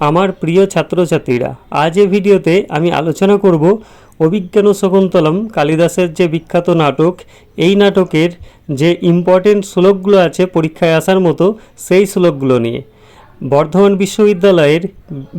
আমার প্রিয় ছাত্রছাত্রীরা, আজ এ ভিডিওতে আমি আলোচনা করব অভিজ্ঞান শকুন্তলম, কালিদাসের যে বিখ্যাত নাটক, এই নাটকের যে ইম্পর্টেন্ট শ্লোকগুলো আছে পরীক্ষায় আসার মতো সেই শ্লোকগুলো নিয়ে। বর্ধমান বিশ্ববিদ্যালয়ের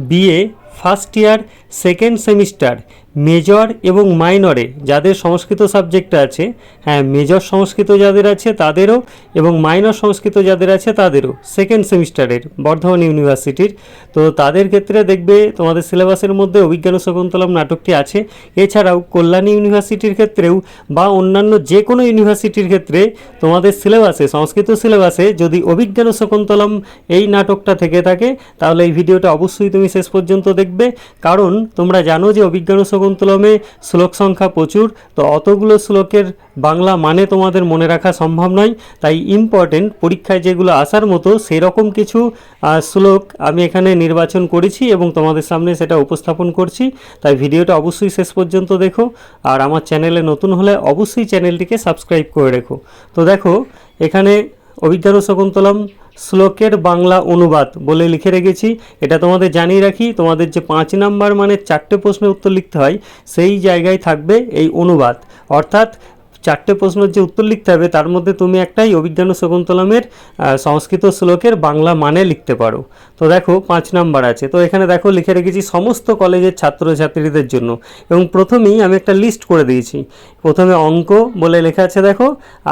BA first year second semester major এবং মাইনরে যাদের সংস্কৃত সাবজেক্ট আছে হ্যাঁ মেজর সংস্কৃত যাদের আছে তাদেরও এবং মাইনর সংস্কৃত যাদের আছে তাদেরও সেকেন্ড সেমিস্টারের বর্ধমান ইউনিভার্সিটির। তো তাদের ক্ষেত্রে দেখবে তোমাদের সিলেবাসের মধ্যে অভিজ্ঞান শকুন্তলম নাটকটি আছে। এছাড়াও কল্যাণী ইউনিভার্সিটির ক্ষেত্রেও বা অন্যান্য যে কোনো ইউনিভার্সিটির ক্ষেত্রে তোমাদের সিলেবাসে, সংস্কৃত সিলেবাসে যদি অভিজ্ঞান শকুন্তলম এই নাটকটা থেকে থাকে, তাহলে এই ভিডিওটা অবশ্যই তুমি শেষ পর্যন্ত দেখবে। কারণ তোমরা জানো যে অভিজ্ঞান শকুন্তলমে শ্লোক সংখ্যা প্রচুর, তো অতগুলো শ্লোকের বাংলা মানে তোমাদের মনে রাখা সম্ভব নয়। তাই ইম্পর্টেন্ট পরীক্ষায় যেগুলো আসার মতো সেরকম কিছু শ্লোক আমি এখানে নির্বাচন করেছি এবং তোমাদের সামনে সেটা উপস্থাপন করছি। তাই ভিডিওটা অবশ্যই শেষ পর্যন্ত দেখো। আর আমার চ্যানেলে নতুন হলে অবশ্যই চ্যানেলটিকে সাবস্ক্রাইব করে রেখো। তো দেখো, এখানে অভিজ্ঞান শকুন্তলম শ্লোকের বাংলা অনুবাদ বলে লিখে রেখেছি। এটা তোমাদের জানিয়ে রাখি, তোমাদের যে পাঁচ নাম্বার মানে চারটে প্রশ্নের উত্তর লিখতে হয়, সেই জায়গায় থাকবে এই অনুবাদ। অর্থাৎ চারটে প্রশ্নের যে উত্তর লিখতে হবে, তার মধ্যে তুমি একটাই অভিজ্ঞান শকুন্তলমের সংস্কৃত শ্লোকের বাংলা মানে লিখতে পারো। তো দেখো, পাঁচ নাম্বার আছে। তো এখানে দেখো, লিখে রেখেছি সমস্ত কলেজের ছাত্রছাত্রীদের জন্য। এবং প্রথমেই আমি একটা লিস্ট করে দিয়েছি। প্রথমে অঙ্ক বলে লেখা আছে, দেখো,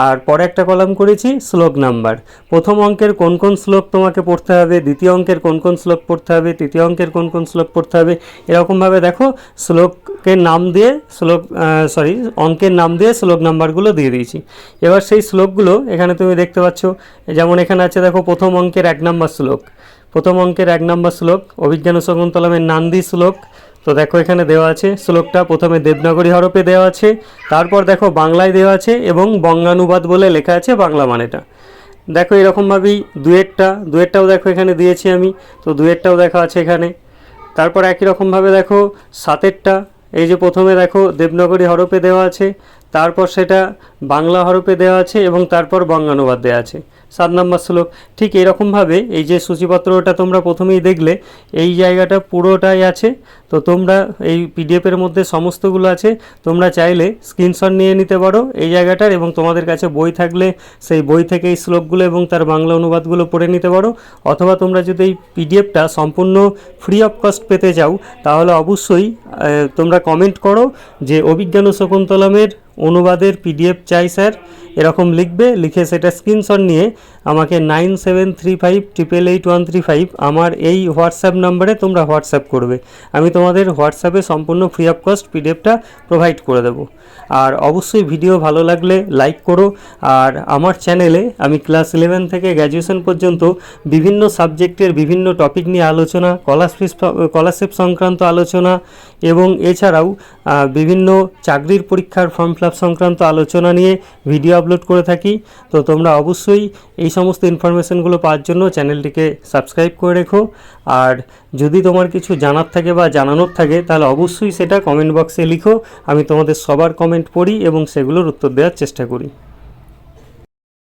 আর পরে একটা কলাম করেছি, শ্লোক নাম্বার। প্রথম অঙ্কের কোন কোন শ্লোক তোমাকে পড়তে হবে, দ্বিতীয় অঙ্কের কোন কোন শ্লোক পড়তে হবে, তৃতীয় অঙ্কের কোন কোন শ্লোক পড়তে হবে, এরকমভাবে দেখো, শ্লোকের নাম দিয়ে, শ্লোক সরি অঙ্কের নাম দিয়ে, শ্লোক নাম্বারগুলো দিয়ে দিয়েছি। এবার সেই শ্লোকগুলো এখানে তুমি দেখতে পাচ্ছ। যেমন এখানে আছে, দেখো, প্রথম অঙ্কের এক নম্বর শ্লোক। প্রথম অঙ্কের এক নম্বর শ্লোক, অভিজ্ঞান শকুন্তলমের নান্দি শ্লোক। তো দেখো, এখানে দেওয়া আছে, শ্লোকটা প্রথমে দেবনাগরী হরপে দেওয়া আছে, তারপর দেখো, বাংলায় দেওয়া আছে এবং বঙ্গানুবাদ বলে লেখা আছে বাংলা মানেটা। দেখো, এরকমভাবেই দুয়েরটা, দুয়েরটাও দেখো, এখানে দিয়েছি আমি। তো দুয়েরটাও দেখা আছে এখানে। তারপর একই রকমভাবে দেখো, সাতেরটা, এই যে প্রথমে দেখো, দেবনগরী হরপে দেওয়া আছে তারপর সেটা বাংলা হরফে দেওয়া আছে এবং তারপর বঙ্গানুবাদ দেওয়া আছে। সাত নম্বর শ্লোক, ঠিক এরকমভাবে এই যে সূচিপত্রটা তোমরা প্রথমেই দেখলে, এই জায়গাটা পুরোটাই আছে। তো তোমরা এই পিডিএফের মধ্যে সমস্তগুলো আছে। তোমরা চাইলে স্ক্রিনশট নিয়ে নিতে পারো এই জায়গাটার এবং তোমাদের কাছে বই থাকলে সেই বই থেকে এই শ্লোকগুলো এবং তার বাংলা অনুবাদগুলো পড়ে নিতে পারো। অথবা তোমরা যদি এই পিডিএফটা সম্পূর্ণ ফ্রি অফ কস্ট পেতে চাও, তাহলে অবশ্যই তোমরা কমেন্ট করো যে অভিজ্ঞান শকুন্তলমের অনুবাদের পিডিএফ চাই, স্যার। এরকম লিখবে, লিখে সেটা স্ক্রিনশট নিয়ে আমাকে nine seven three five triple eight one three five আমার এই হোয়াটসঅ্যাপ নাম্বারে তোমরা হোয়াটসঅ্যাপ করবে। আমি তোমাদের হোয়াটসঅ্যাপে সম্পূর্ণ ফ্রি অফ কস্ট পিডিএফটা প্রোভাইড করে দেবো। আর অবশ্যই ভিডিও ভালো লাগলে লাইক করো। আর আমার চ্যানেলে আমি ক্লাস ইলেভেন থেকে গ্র্যাজুয়েশন পর্যন্ত বিভিন্ন সাবজেক্টের বিভিন্ন টপিক নিয়ে আলোচনা স্কলারশিপ স্কলারশিপ সংক্রান্ত আলোচনা এবং এছাড়াও বিভিন্ন চাকরির পরীক্ষার ফর্ম ফিল আপ সংক্রান্ত আলোচনা নিয়ে ভিডিও আপলোড করে থাকি। তো তোমরা অবশ্যই এই সমস্ত ইনফরমেশনগুলো পাওয়ার জন্য চ্যানেলটিকে সাবস্ক্রাইব করে রেখো। আর যদি তোমার কিছু জানার থাকে বা জানানোর থাকে, তাহলে অবশ্যই সেটা কমেন্ট বক্সে লিখো। আমি তোমাদের সবার কমেন্ট পড়ি এবং সেগুলোর উত্তর দেওয়ার চেষ্টা করি।